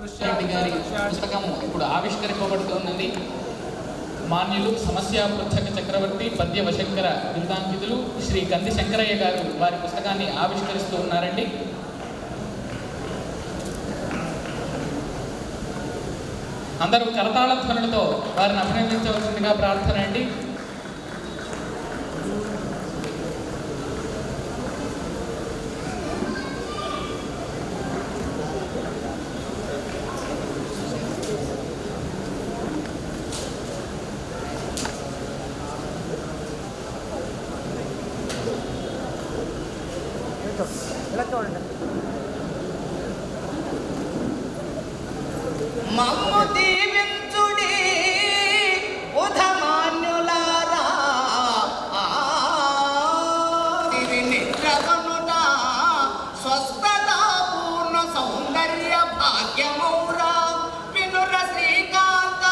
రెడ్డి గారి పుస్తకము ఇప్పుడు ఆవిష్కరింపబడుతున్నది. మాన్యులు సమస్య పుచ్చక చక్రవర్తి పద్య వశంకర బిరుదాంకితులు శ్రీ కంది శంకరయ్య గారు వారి పుస్తకాన్ని ఆవిష్కరిస్తూ ఉన్నారండి. అందరూ కరతాళ ధ్వనులతో వారిని అభినందించవలసిందిగా ప్రార్థన అండి. చూడండి ఇలా చూడండి. మమ్ము దీవించుడి ఉధమాన్యులారా ఆ, ఇది స్వస్థత పూర్ణ సౌందర్య భాగ్యమౌరా. వినుర శ్రీకాంత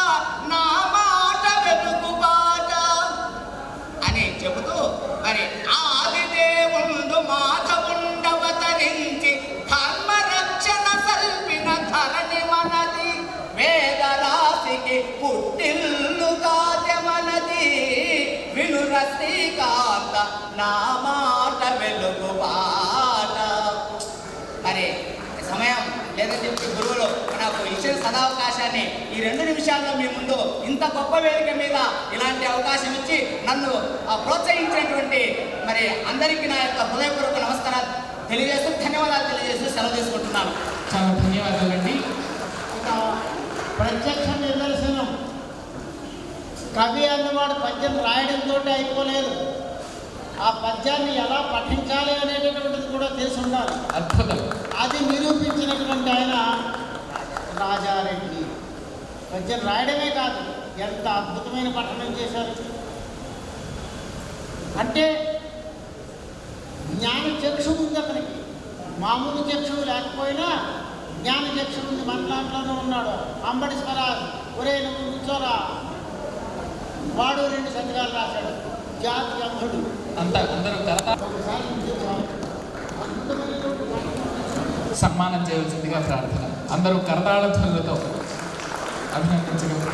నా మాట వెలుగుబాట అని చెబుతూ నా మాట వెలుగు బాట మరి సమయం లేదని చెప్పి గురువులు నాకు ఇచ్చిన సదావకాశాన్ని ఈ రెండు నిమిషాల్లో మీ ముందు ఇంత గొప్ప వేదిక మీద ఇలాంటి అవకాశం ఇచ్చి నన్ను ఆ, ప్రోత్సహించినటువంటి మరి అందరికీ నా యొక్క హృదయపూర్వక నమస్కారాలు తెలియజేస్తూ ధన్యవాదాలు తెలియజేస్తూ సెలవు తీసుకుంటున్నాను. చాలా ధన్యవాదాలండి. ఒక ప్రత్యక్ష నిదర్శనం. కవి అన్నవాడు పద్యం రాయడంతో అయిపోలేదు. ఆ పద్యాన్ని ఎలా పఠించాలి అనేటటువంటిది కూడా తెలిసి ఉండాలి. అద్భుతం అది నిరూపించినటువంటి ఆయన రాజారెడ్డి. పద్యం రాయడమే కాదు ఎంత అద్భుతమైన పఠనం చేశారు. అంటే జ్ఞాన చక్షు ఉంది అతనికి. మామూలు చక్షు లేకపోయినా జ్ఞాన చక్షు ఉంది. మన దాంట్లోనే ఉన్నాడు. అంబటి స్వరాజ్ ఒరే నువ్వు కూర్చోరా. వాడు రెండు సంతకాలు రాశాడు. జాతి అంధుడు అంతా అందరూ కలత సన్మానం చేయవలసిందిగా ప్రార్థన. అందరూ కరతాళ ధ్వనులతో అభినందించగలరు.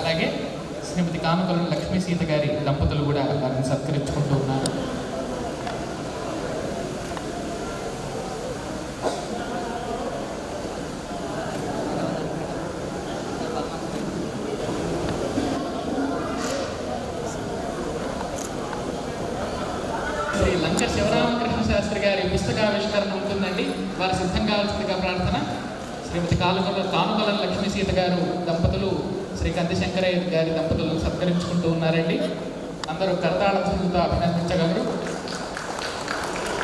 అలాగే శ్రీమతి కానుకలు లక్ష్మీ సీత గారి దంపతులు కూడా వారిని సత్కరించుకుంటూ ఉన్నారు. శ్రీ లంక శివరామకృష్ణ శాస్త్రి గారి పుస్తకావిష్కరణ ఉంటుందండి. వారు సిద్ధం కావాల్సిందిగా ప్రార్థన. శ్రీమతి కాలుకల కానుకల లక్ష్మీ సీత గారు దంపతులు శ్రీ కంది శంకరయ్య గారి దంపతులు సత్కరించుకుంటూ ఉన్నారండి. అందరూ కరతాళ ధ్వనులతో అభినందించగలరు.